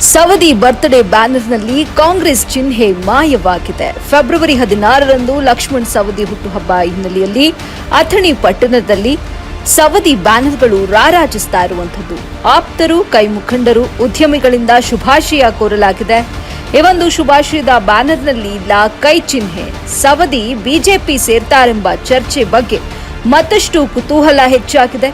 Savadi birthday ಬ್ಯಾನರ್ನಲ್ಲಿ Congress ಚಿಹ್ನೆ ಮಾಯವಾಗಿದೆ. February ಹದಿನಾರರಂದು ಲಕ್ಷ್ಮಣ್ ಸವದಿ ಹುಟ್ಟುಹಬ್ಬ ಹಿನ್ನೆಲೆಯಲ್ಲಿ ಅಥಣಿ ಪಟ್ಟಣದಲ್ಲಿ ಸವದಿ ಬ್ಯಾನರ್ಗಳು ರಾರಾಜಿಸ್ತಾ ಇರುವಂಥದ್ದು. ಆಪ್ತರು ಕೈ ಮುಖಂಡರು ಉದ್ಯಮಿಗಳಿಂದ ಶುಭಾಶಯ ಕೋರಲಾಗಿದೆ. ಈ ಒಂದು ಶುಭಾಶಯದ ಬ್ಯಾನರ್ನಲ್ಲಿ ಇಲ್ಲ, ಕೈ ಚಿಹ್ನೆ. ಸವದಿ ಬಿಜೆಪಿ ಸೇರ್ತಾರೆಂಬ ಚರ್ಚೆ ಬಗ್ಗೆ ಮತ್ತಷ್ಟು ಕುತೂಹಲ ಹೆಚ್ಚಾಗಿದೆ.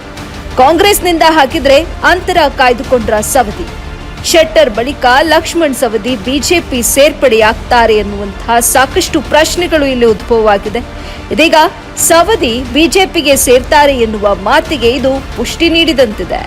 ಕಾಂಗ್ರೆಸ್ನಿಂದ ಹಾಕಿದ್ರೆ ಅಂತರ ಕಾಯ್ದುಕೊಂಡ್ರ ಸವದಿ. ಶೆಟ್ಟರ್ ಬಳಿಕ ಲಕ್ಷ್ಮಣ್ ಸವದಿ ಬಿಜೆಪಿ ಸೇರ್ಪಡೆಯಾಗ್ತಾರೆ ಎನ್ನುವಂತಹ ಸಾಕಷ್ಟು ಪ್ರಶ್ನೆಗಳು ಇಲ್ಲಿ ಉದ್ಭವವಾಗಿದೆ. ಇದೀಗ ಸವದಿ ಬಿಜೆಪಿಗೆ ಸೇರ್ತಾರೆ ಎನ್ನುವ ಮಾತಿಗೆ ಇದು ಪುಷ್ಟಿ ನೀಡಿದಂತಿದೆ.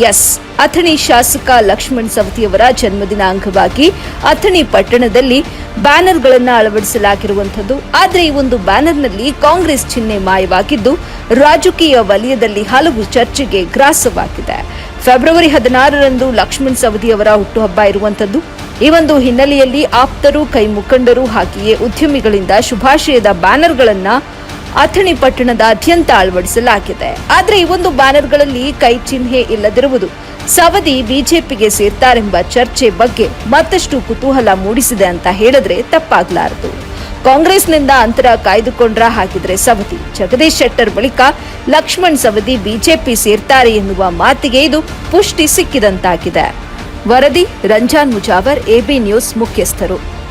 ಎಸ್. ಅಥಣಿ ಶಾಸಕ ಲಕ್ಷ್ಮಣ್ ಸವತಿಯವರ ಜನ್ಮದಿನ ಅಂಗವಾಗಿ ಅಥಣಿ ಪಟ್ಟಣದಲ್ಲಿ ಬ್ಯಾನರ್ಗಳನ್ನು ಅಳವಡಿಸಲಾಗಿರುವಂಥದ್ದು. ಆದರೆ ಈ ಒಂದು ಬ್ಯಾನರ್ನಲ್ಲಿ ಕಾಂಗ್ರೆಸ್ ಚಿಹ್ನೆ ಮಾಯವಾಗಿದ್ದು, ರಾಜಕೀಯ ವಲಯದಲ್ಲಿ ಹಲವು ಚರ್ಚೆಗೆ ಗ್ರಾಸವಾಗಿದೆ. ಫೆಬ್ರವರಿ ಹದಿನಾರರಂದು ಲಕ್ಷ್ಮಣ್ ಸವದಿಯವರ ಹುಟ್ಟುಹಬ್ಬ ಇರುವಂಥದ್ದು. ಈ ಒಂದು ಹಿನ್ನೆಲೆಯಲ್ಲಿ ಆಪ್ತರು ಕೈ ಮುಖಂಡರು ಹಾಗೆಯೇ ಉದ್ಯಮಿಗಳಿಂದ ಶುಭಾಶಯದ ಬ್ಯಾನರ್ಗಳನ್ನ ಅಥಣಿ ಪಟ್ಟಣದಾದ್ಯಂತ ಅಳವಡಿಸಲಾಗಿದೆ. ಆದರೆ ಈ ಒಂದು ಬ್ಯಾನರ್ಗಳಲ್ಲಿ ಕೈ ಚಿಹ್ನೆ ಇಲ್ಲದಿರುವುದು. ಸವದಿ ಬಿಜೆಪಿಗೆ ಸೇರ್ತಾರೆಂಬ ಚರ್ಚೆ ಬಗ್ಗೆ ಮತ್ತಷ್ಟು ಕುತೂಹಲ ಮೂಡಿಸಿದೆ ಅಂತ ಹೇಳಿದ್ರೆ ತಪ್ಪಾಗಲಾರದು. ಕಾಂಗ್ರೆಸ್ನಿಂದ ಅಂತರ ಕಾಯ್ದುಕೊಂಡ್ರ ಹಾಕಿದ್ರೆ ಸವದಿ. ಜಗದೀಶ್ ಶೆಟ್ಟರ್ ಬಳಿಕ ಲಕ್ಷ್ಮಣ್ ಸವದಿ ಬಿಜೆಪಿ ಸೇರ್ತಾರೆ ಎನ್ನುವ ಮಾತಿಗೆ ಇದು ಪುಷ್ಟಿ ಸಿಕ್ಕಿದಂತಾಗಿದೆ. ವರದಿ, ರಂಜಾನ್ ಮುಜಾವರ್ ಎಬಿ ನ್ಯೂಸ್ ಮುಖ್ಯಸ್ಥರು.